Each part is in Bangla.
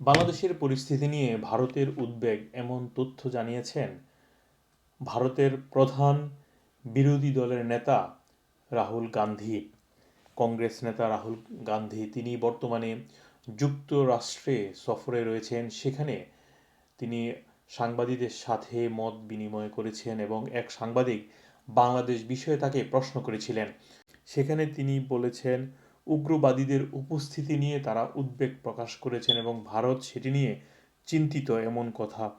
বাংলাদেশের পরিস্থিতি নিয়ে ভারতের উদ্বেগ এমন তথ্য জানিয়েছেন ভারতের প্রধান বিরোধী দলের নেতা রাহুল গান্ধী। কংগ্রেস নেতা রাহুল গান্ধী তিনি বর্তমানে যুক্তরাষ্ট্রে সফরে রয়েছেন। সেখানে তিনি সাংবাদিকদের সাথে মত বিনিময় করেছেন এবং এক সাংবাদিক বাংলাদেশ বিষয়ে তাকে প্রশ্ন করেছিলেন। সেখানে তিনি বলেছেন উগ্রবাদীদের উপস্থিতি নিয়ে তারা উদ্বেগ প্রকাশ করেছেন এবং ভারত সেটি নিয়ে চিন্তিত এমন কথা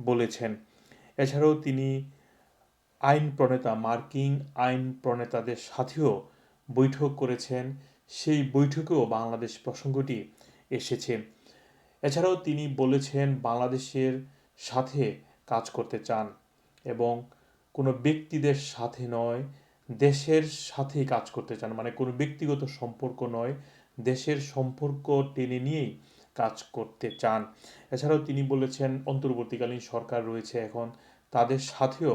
বলেছেন। এছাড়াও তিনি আইন প্রণেতা, মার্কিন আইন প্রণেতাদের সাথেও বৈঠক করেছেন। সেই বৈঠকেও বাংলাদেশ প্রসঙ্গটি এসেছে। এছাড়াও তিনি বলেছেন, বাংলাদেশের সাথে কাজ করতে চান এবং কোনো ব্যক্তিদের সাথে নয় দেশের সাথেই কাজ করতে চান মানে কোনো ব্যক্তিগত সম্পর্ক নয়, দেশের সম্পর্ক টেনে নিয়েই কাজ করতে চান। এছাড়াও তিনি বলেছেন, অন্তর্বর্তীকালীন সরকার রয়েছে এখন, তাদের সাথেও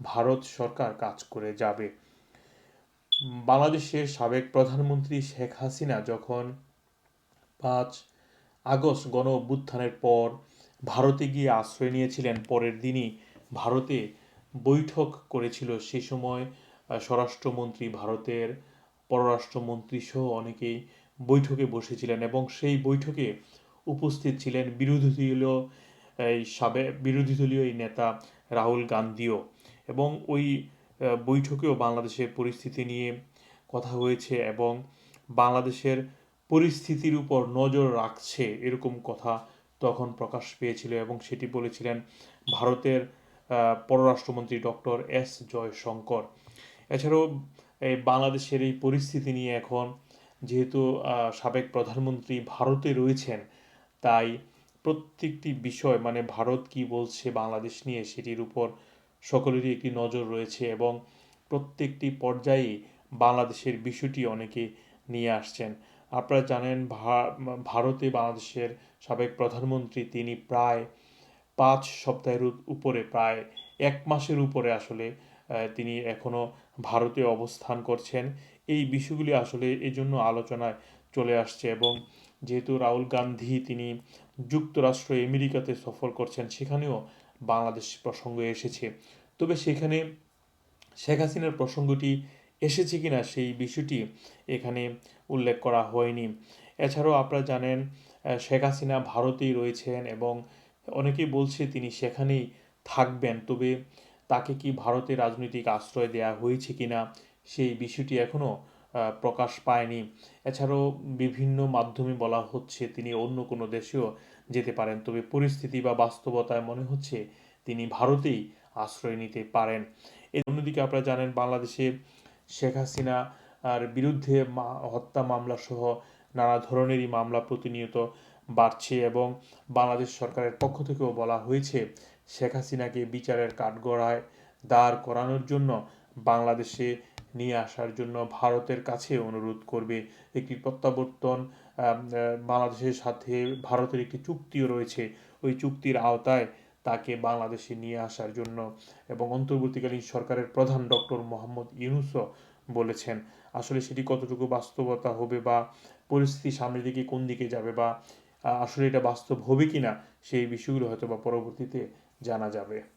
ভারত সরকার কাজ করে যাবে। বাংলাদেশের সাবেক প্রধানমন্ত্রী শেখ হাসিনা যখন পাঁচ আগস্ট গণ অভ্যুত্থানের পর ভারতে গিয়ে আশ্রয় নিয়েছিলেন, পরের দিনই ভারতে বৈঠক করেছিল, সে সময় স্বরাষ্ট্রমন্ত্রী ভারতের পররাষ্ট্রমন্ত্রী সহ অনেকেই বৈঠকে বসেছিলেন এবং সেই বৈঠকে উপস্থিত ছিলেন বিরোধী দলীয় এই সাবেক বিরোধী দলীয় এই নেতা রাহুল গান্ধীও। এবং ওই বৈঠকেও বাংলাদেশের পরিস্থিতি নিয়ে কথা হয়েছে এবং বাংলাদেশের পরিস্থিতির উপর নজর রাখছে এরকম কথা তখন প্রকাশ পেয়েছিল এবং সেটি বলেছিলেন ভারতের পররাষ্ট্রমন্ত্রী ডক্টর এস জয়শঙ্কর। এছাড়াও এই বাংলাদেশের এই পরিস্থিতি নিয়ে এখন যেহেতু সাবেক প্রধানমন্ত্রী ভারতে রয়েছেন, তাই প্রত্যেকটি বিষয় মানে ভারত কি বলছে, বাংলাদেশ নিয়ে সেটির উপর সকলেরই একটি নজর রয়েছে এবং প্রত্যেকটি পর্যায়ে বাংলাদেশের বিষয়টি অনেকে নিয়ে আসছেন। আপনারা জানেন ভারতে বাংলাদেশের সাবেক প্রধানমন্ত্রী তিনি প্রায় পাঁচ সপ্তাহের উপরে, প্রায় এক মাসের উপরে আসলে তিনি এখনও ভারতে অবস্থান করছেন। এই বিষয়গুলি আসলে এই জন্য আলোচনায় চলে আসছে এবং যেহেতু রাহুল গান্ধী তিনি যুক্তরাষ্ট্র, আমেরিকাতে সফর করছেন, সেখানেও বাংলাদেশ প্রসঙ্গ এসেছে। তবে সেখানে শেখ হাসিনার প্রসঙ্গটি এসেছে কিনা সেই বিষয়টি এখানে উল্লেখ করা হয়নি। এছাড়াও আপনারা জানেন শেখ হাসিনা ভারতেই রয়েছেন এবং অনেকেই বলছে তিনি সেখানেই থাকবেন। তবে তাকে কি ভারতের রাজনৈতিক আশ্রয় দেওয়া হয়েছে কিনা সেই বিষয়টি এখনও প্রকাশ পায়নি। এছাড়াও বিভিন্ন মাধ্যমে বলা হচ্ছে তিনি অন্য কোনো দেশেও যেতে পারেন, তবে পরিস্থিতি বা বাস্তবতায় মনে হচ্ছে তিনি ভারতেই আশ্রয় নিতে পারেন। অন্যদিকে আপনারা জানেন, বাংলাদেশে শেখ হাসিনা আর বিরুদ্ধে হত্যা মামলা সহ নানা ধরনেরই মামলা প্রতিনিয়ত বাড়ছে এবং বাংলাদেশ সরকারের পক্ষ থেকেও বলা হয়েছে শেখ হাসিনাকে বিচারের কাঠগড়ায় দাঁড় করানোর জন্য বাংলাদেশে নিয়ে আসার জন্য ভারতের কাছে অনুরোধ করবে। একটি প্রত্যাবর্তন বাংলাদেশের সাথে ভারতের একটি চুক্তিও রয়েছে। ওই চুক্তির আওতায় তাকে বাংলাদেশে নিয়ে আসার জন্য এবং অন্তর্বর্তীকালীন সরকারের প্রধান ডক্টর মোহাম্মদ ইউনুসও বলেছেন। আসলে সেটি কতটুকু বাস্তবতা হবে বা পরিস্থিতি সামনের দিকে কোন দিকে যাবে বা আসলে এটা বাস্তব হবে কি না সেই বিষয়গুলো হয়তো বা পরবর্তীতে জানা যাবে